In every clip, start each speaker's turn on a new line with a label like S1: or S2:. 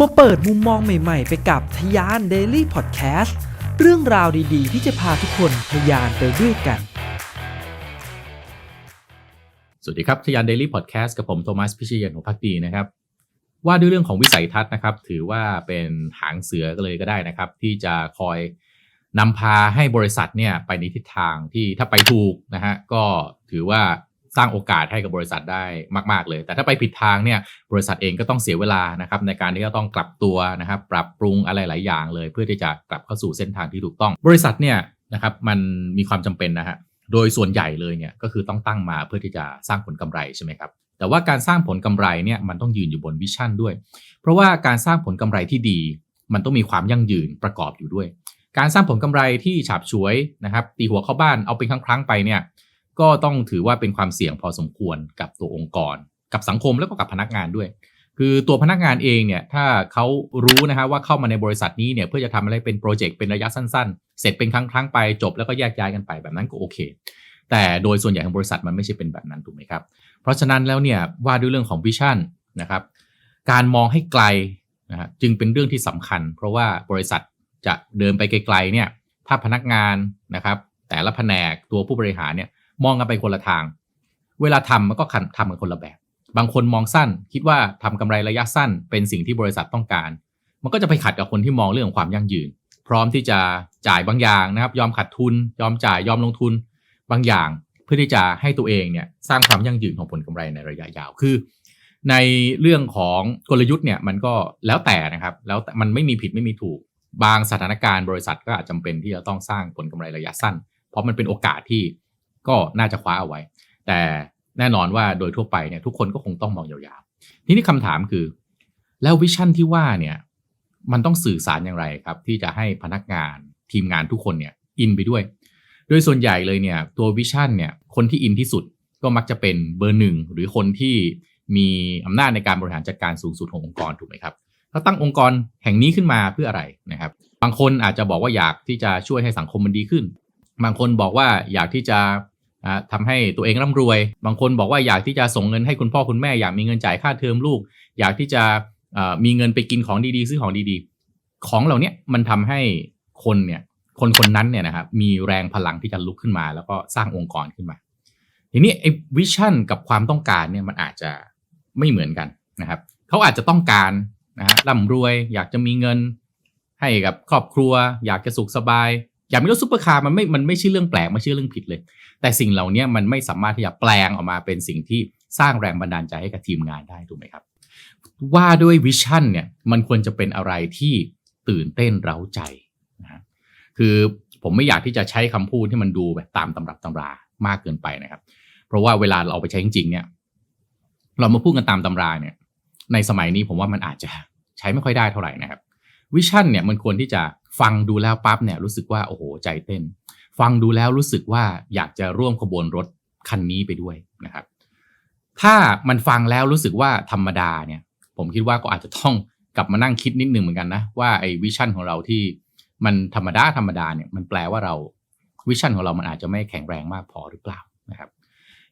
S1: มาเปิดมุมมองใหม่ๆ ไปกับทยาน Daily Podcast เรื่องราวดีๆ ที่จะพาทุกคนทยานไปด้วยกัน
S2: สวัสดีครับทยาน Daily Podcast กับผมโทมัสพิชเยนหัวพักดีนะครับ ว่าด้วยเรื่องของวิสัยทัศน์นะครับ ถือว่าเป็นหางเสือก็เลยก็ได้นะครับ ที่จะคอยนำพาให้บริษัทเนี่ยไปในทิศทางที่ถ้าไปถูกนะฮะก็ถือว่า สร้างโอกาสให้กับบริษัทได้มาก ๆ เลย แต่ถ้าไปผิดทางเนี่ยบริษัทเองก็ต้องเสียเวลานะครับในการที่จะต้องกลับตัวนะครับปรับปรุงอะไรหลายอย่างเลย เพื่อที่จะกลับเข้าสู่เส้นทางที่ถูกต้อง บริษัทเนี่ยนะครับมันมีความจำเป็นนะฮะโดยส่วนใหญ่เลยเนี่ยก็คือต้องตั้งมาเพื่อที่จะสร้างผลกำไรใช่ไหมครับแต่ว่าการสร้างผลกำไรเนี่ยมันต้องยืนอยู่บนวิชั่นด้วย เพราะว่าการสร้างผลกำไรที่ดี มันต้องมีความยั่งยืนประกอบอยู่ด้วย การสร้างผลกำไรที่ฉาบฉวยนะครับตีหัวเข้าบ้านเอาเป็นครั้งๆไปเนี่ย ก็ต้องถือว่าเป็นความเสี่ยงพอสมควรกับตัวองค์กร กับสังคมแล้วก็กับพนักงานด้วย คือตัวพนักงานเองเนี่ยถ้าเขารู้นะฮะว่าเข้ามาในบริษัทนี้เนี่ยเพื่อจะทำอะไรเป็นโปรเจกต์เป็นระยะสั้นๆ เสร็จเป็นครั้งๆไปจบแล้วก็แยกย้ายกันไปแบบนั้นก็โอเค แต่โดยส่วนใหญ่ของบริษัทมันไม่ใช่เป็นแบบนั้นถูกไหมครับ เพราะฉะนั้นแล้วเนี่ยว่าด้วยเรื่องของวิชั่นนะครับการมองให้ไกลนะฮะจึงเป็นเรื่องที่สำคัญ เพราะว่าบริษัทจะเดินไปไกลๆเนี่ยถ้าพนักงานนะครับแต่ละแผนกตัวผู้บริหารเนี่ย มองกันไปคนละทาง เวลาทำมันก็ทำกันคนละแบบ บางคนมองสั้น คิดว่าทำกำไรระยะสั้น เป็นสิ่งที่บริษัทต้องการ มันก็จะไปขัดกับคนที่มองเรื่องของความยั่งยืน พร้อมที่จะจ่ายบางอย่างนะครับ ยอมขาดทุน ยอมจ่ายยอมลงทุน บางอย่างเพื่อที่จะให้ตัวเองเนี่ยสร้างความยั่งยืนของผลกำไรในระยะยาวคือในเรื่องของกลยุทธ์เนี่ยมันก็แล้วแต่นะครับแล้วมันไม่มีผิดไม่มีถูก บางสถานการณ์บริษัทก็อาจจำเป็นที่จะต้องสร้างผลกำไรระยะสั้น เพราะมันเป็นโอกาสที่ ก็น่าจะคว้าเอาไว้ แต่แน่นอนว่าโดยทั่วไปเนี่ยทุกคนก็คงต้องมองยาวๆทีนี้คำถามคือ แล้ววิชั่นที่ว่าเนี่ยมันต้องสื่อสารอย่างไรครับ ที่จะให้พนักงานทีมงานทุกคนเนี่ยอินไปด้วย โดยส่วนใหญ่เลยเนี่ยตัววิชั่นเนี่ยคนที่อินที่สุดก็มักจะเป็นเบอร์หนึ่งหรือคนที่มีอำนาจในการบริหารจัดการสูงสุดขององค์กรถูกไหมครับเขาตั้งองค์กรแห่งนี้ขึ้นมาเพื่ออะไรนะครับ บางคนอาจจะบอกว่าอยากที่จะช่วยให้สังคมมันดีขึ้น บางคนบอกว่าอยากที่จะ ทำให้ตัวเองร่ำรวย บางคนบอกว่าอยากที่จะส่งเงินให้คุณพ่อคุณแม่อยากมีเงินจ่ายค่าเทอมลูก อยากที่จะมีเงินไปกินของดีๆ ซื้อของดีๆ ของเหล่านี้มันทำให้คนเนี่ยคนคนนั้นเนี่ยนะครับมีแรงพลังที่จะลุกขึ้นมา แล้วก็สร้างองค์กรขึ้นมา ทีนี้ไอ้วิชั่นกับความต้องการเนี่ยมันอาจจะไม่เหมือนกันนะครับเขาอาจจะต้องการนะฮะร่ำรวย อยากจะมีเงินให้กับครอบครัว อยากจะสุขสบาย อยากมีรถซุปเปอร์คาร์มันไม่มันไม่ใช่เรื่องแปลกไม่ใช่เรื่องผิดเลย แต่สิ่งเหล่านี้มันไม่สามารถที่จะแปลงออกมาเป็นสิ่งที่สร้างแรงบันดาลใจให้กับทีมงานได้ถูกไหมครับ ว่าด้วยวิชั่นเนี่ยมันควรจะเป็นอะไรที่ตื่นเต้นเร้าใจนะคือผมไม่อยากที่จะใช้คำพูดที่มันดูแบบตามตำรับตำรามากเกินไปนะครับ เพราะว่าเวลาเราเอาไปใช้จริงๆเนี่ย เรามาพูดกันตามตำราเนี่ย ในสมัยนี้ผมว่ามันอาจจะใช้ไม่ค่อยได้เท่าไหร่นะครับ วิชั่นเนี่ยมันควรที่จะ ฟังดูแล้วปั๊บเนี่ยรู้สึกว่าโอ้โหใจเต้น ฟังดูแล้วรู้สึกว่าอยากจะร่วมขบวนรถคันนี้ไปด้วยนะครับ ถ้ามันฟังแล้วรู้สึกว่าธรรมดาเนี่ย ผมคิดว่าก็อาจจะต้องกลับมานั่งคิดนิดนึงเหมือนกันนะว่าไอ้วิชั่นของเราที่มันธรรมดาธรรมดาเนี่ยมันแปลว่าเราวิชั่นของเรามันอาจจะไม่แข็งแรงมากพอหรือเปล่านะครับ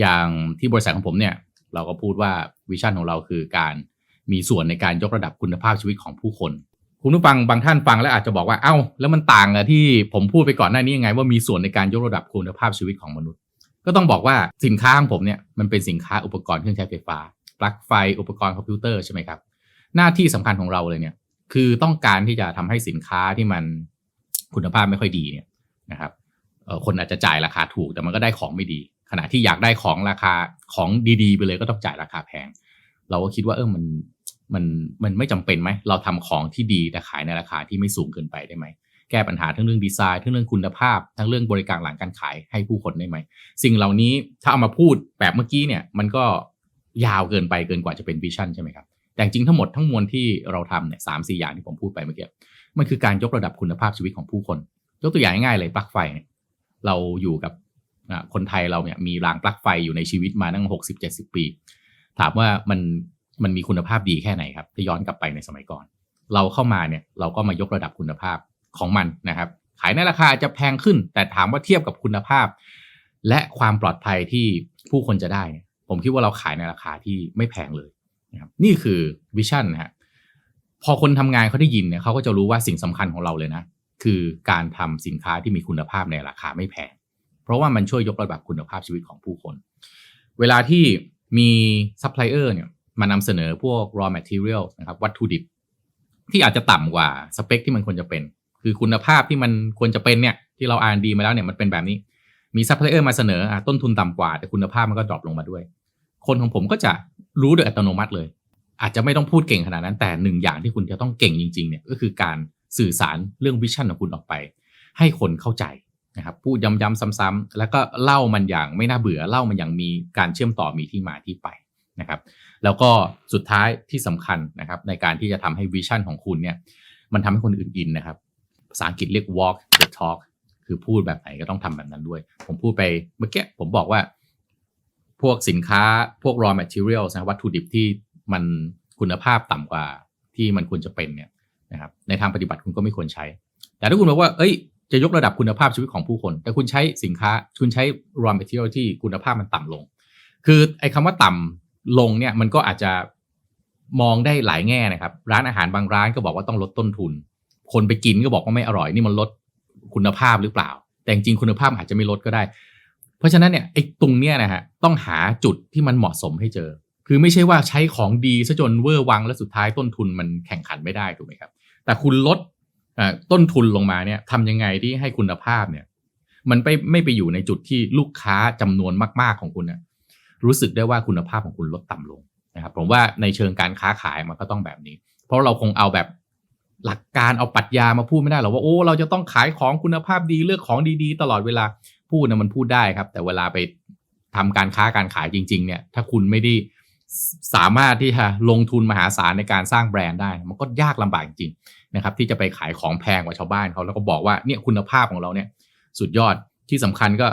S2: อย่างที่บริษัทของผมเนี่ย เราก็พูดว่าวิชั่นของเราคือการมีส่วนในการยกระดับคุณภาพชีวิตของผู้คน คุณผู้ฟังบางท่านฟังแล้วอาจจะบอกว่าเอา้า แล้วมันต่างกับที่ผมพูดไปก่อนหน้านี้ยังไง ว่ามีส่วนในการยกระดับคุณภาพชีวิตของมนุษย์ ก็ต้องบอกว่าสินค้าของผมเนี่ยมันเป็นสินค้าอุปกรณ์เครื่องใช้ไฟฟ้าปลั๊กไฟอุปกรณ์คอมพิวเตอร์ใช่ไหมครับ หน้าที่สำคัญของเราเลยเนี่ย คือต้องการที่จะทำให้สินค้าที่มันคุณภาพไม่ค่อยดีเนี่ยนะครับคนอาจจะจ่ายราคาถูกแต่มันก็ได้ของไม่ดี ขณะที่อยากได้ของราคาของดีๆ ไปเลยก็ต้องจ่ายราคาแพง เราก็คิดว่าเออมัน มันมันไม่จำเป็นไหมเราทำของที่ดีแต่ขายในราคาที่ไม่สูงเกินไปได้ไหมแก้ปัญหาทั้งเรื่องดีไซน์ทั้งเรื่องคุณภาพ ทั้งเรื่องบริการหลังการขายให้ผู้คนได้ไหมสิ่งเหล่านี้ถ้าเอามาพูดแบบเมื่อกี้เนี่ย มันก็ยาวเกินไปเกินกว่าจะเป็นวิชั่นใช่ไหมครับแต่จริงทั้งหมดทั้งมวลที่เราทำเนี่ยสามสี่อย่างที่ผมพูดไปเมื่อกี้มันคือการยกระดับคุณภาพชีวิตของผู้คน ยกตัวอย่างง่ายๆเลยปลั๊กไฟเนี่ยเราอยู่กับคนไทยเราเนี่ยมีรางปลั๊กไฟอยู่ในชีวิตมาตั้งหกสิบเจ็ดสิบปี ถามว่ามัน มันมีคุณภาพดีแค่ไหนครับถ้าย้อนกลับไปในสมัยก่อน เราเข้ามาเนี่ยเราก็มายกระดับคุณภาพของมันนะครับ ขายในราคาจะแพงขึ้น แต่ถามว่าเทียบกับคุณภาพ และความปลอดภัยที่ผู้คนจะได้ผมคิดว่าเราขายในราคาที่ไม่แพงเลยนะครับนี่คือวิชั่นนะฮะพอคนทำงานเขาได้ยินเนี่ยเขาก็จะรู้ว่าสิ่งสำคัญของเราเลยนะ คือการทำสินค้าที่มีคุณภาพในราคาไม่แพง เพราะว่ามันช่วยยกระดับคุณภาพชีวิตของผู้คน เวลาที่มีซัพพลายเออร์เนี่ย มานำเสนอพวก raw material นะครับวัตถุดิบ ที่อาจจะต่ำกว่าสเปคที่มันควรจะเป็น คือคุณภาพที่มันควรจะเป็นเนี่ยที่เราอ่านดีมาแล้วเนี่ยมันเป็นแบบนี้มีซัพพลายเออร์มาเสนออต้นทุนต่ำกว่า แต่คุณภาพมันก็ดรอปลงมาด้วย คนของผมก็จะรู้โดยอัตโนมัติเลย อาจจะไม่ต้องพูดเก่งขนาดนั้น แต่หนึ่งอย่างที่คุณจะต้องเก่งจริงๆเนี่ยก็คือการสื่อสารเรื่องวิชั่นของคุณออกไป ให้คนเข้าใจนะครับพูดย้ำๆซ้ำๆแล้วก็เล่ามันอย่างไม่น่าเบื่อเล่ามันอย่างมีการเชื่อมต่อมีที่มาที่ไป นะครับ แล้วก็สุดท้ายที่สำคัญนะครับ ในการที่จะทำให้วิชั่นของคุณเนี่ย มันทำให้คนอื่นอินนะครับ ภาษาอังกฤษเรียก walk the talk คือพูดแบบไหนก็ต้องทำแบบนั้นด้วย ผมพูดไปเมื่อกี้ผมบอกว่า พวกสินค้าพวก raw material นะวัตถุดิบที่มันคุณภาพต่ำกว่าที่มันควรจะเป็นเนี่ยนะครับ ในทางปฏิบัติคุณก็ไม่ควรใช้ แต่ถ้าคุณบอกว่า เอ้ยจะยกระดับคุณภาพชีวิตของผู้คน แต่คุณใช้สินค้า คุณใช้ raw material ที่คุณภาพมันต่ำลง คือไอ้คำว่าต่ำ ลงเนี่ยมันก็อาจจะมองได้หลายแง่นะครับ ร้านอาหารบางร้านก็บอกว่าต้องลดต้นทุน คนไปกินก็บอกว่าไม่อร่อยนี่มันลดคุณภาพหรือเปล่า แต่จริงคุณภาพอาจจะไม่ลดก็ได้ เพราะฉะนั้นเนี่ยไอ้ตรงเนี้ยนะฮะต้องหาจุดที่มันเหมาะสมให้เจอ คือไม่ใช่ว่าใช้ของดีซะจนเวอร์วังแล้วสุดท้ายต้นทุนมันแข่งขันไม่ได้ถูกไหมครับ แต่คุณลดต้นทุนลงมาเนี่ยทำยังไงที่ให้คุณภาพเนี่ย มันไปไม่ไปอยู่ในจุดที่ลูกค้าจำนวนมาก ๆของคุณเนี่ย รู้สึกได้ว่าคุณภาพของคุณลดต่ำลงนะครับผมว่าในเชิงการค้าขายมันก็ต้องแบบนี้ เพราะเราคงเอาแบบหลักการเอาปรัชญามาพูดไม่ได้หรอกว่าโอ้เราจะต้องขายของคุณภาพดีเลือกของดีๆ ตลอดเวลาพูดนะมันพูดได้ครับ แต่เวลาไปทำการค้าการขายจริง ๆ เนี่ย ถ้าคุณไม่ได้สามารถที่จะลงทุนมหาศาลในการสร้างแบรนด์ได้ มันก็ยากลำบากจริงนะครับ ที่จะไปขายของแพงกว่าชาวบ้านเขาแล้วก็บอกว่าเนี่ยคุณภาพของเราเนี่ย สุดยอดที่สำคัญก็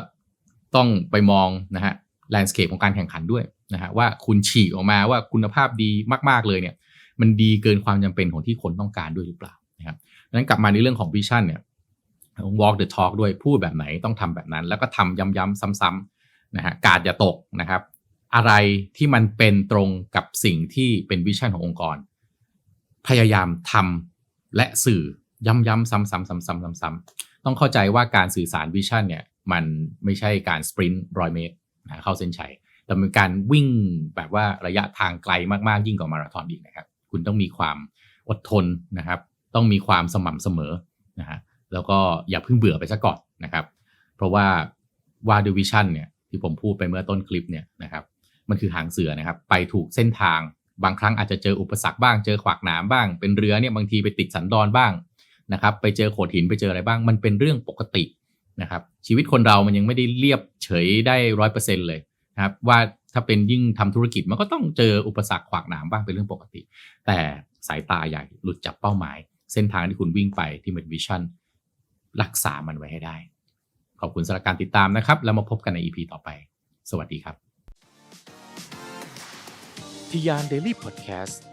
S2: ต้องไปมองนะฮะ แลนด์สเคปของการแข่งขันด้วยนะฮะว่าคุณฉีกออกมาว่าคุณภาพดีมาก ๆ เลยเนี่ยมันดีเกินความจำเป็นของที่คนต้องการด้วยหรือเปล่านะครับดังนั้นกลับมาในเรื่องของวิชั่นเนี่ย walk the talk ด้วยพูดแบบไหนต้องทำแบบนั้น แล้วก็ทำย้ำๆซ้ำๆนะฮะกาดอย่าตกนะครับ อะไรที่มันเป็นตรงกับสิ่งที่เป็นวิชั่นขององค์กร พยายามทำและสื่อย้ำๆซ้ำๆซ้ำๆซ้ำๆต้องเข้าใจว่าการสื่อสารวิชั่นเนี่ยมันไม่ใช่การสปรินต์ร้อยเมตร นะเข้าเส้นชัยแต่เป็นการวิ่งแบบว่าระยะทางไกลมากๆยิ่งกว่ามาราธอนอีกนะครับ คุณต้องมีความอดทนนะครับ ต้องมีความสม่ำเสมอนะฮะแล้วก็อย่าเพิ่งเบื่อไปซะก่อนนะครับ เพราะว่าว่าด้วยวิชั่นเนี่ยที่ผมพูดไปเมื่อต้นคลิปเนี่ยนะครับมันคือหางเสือนะครับ ไปถูกเส้นทาง บางครั้งอาจจะเจออุปสรรคบ้าง เจอขวากหนามบ้าง เป็นเรือเนี่ยบางทีไปติดสันดอนบ้างนะครับ ไปเจอโขดหินไปเจออะไรบ้าง มันเป็นเรื่องปกติ นะครับชีวิตคนเรามันยังไม่ได้เรียบเฉยได้ร้อยเปอร์เซ็นเลยนะครับว่าถ้าเป็นยิ่งทำธุรกิจมันก็ต้องเจออุปสรรคขวากหนามบ้างเป็นเรื่องปกติ แต่สายตาใหญ่หลุดจากเป้าหมาย เส้นทางที่คุณวิ่งไปที่เป็นวิชั่นรักษามันไว้ให้ได้ ขอบคุณสำหรับการติดตามนะครับ แล้วมาพบกันใน EP ต่อไป สวัสดีครับ
S3: ทิยานเดลี่พอดแคสต์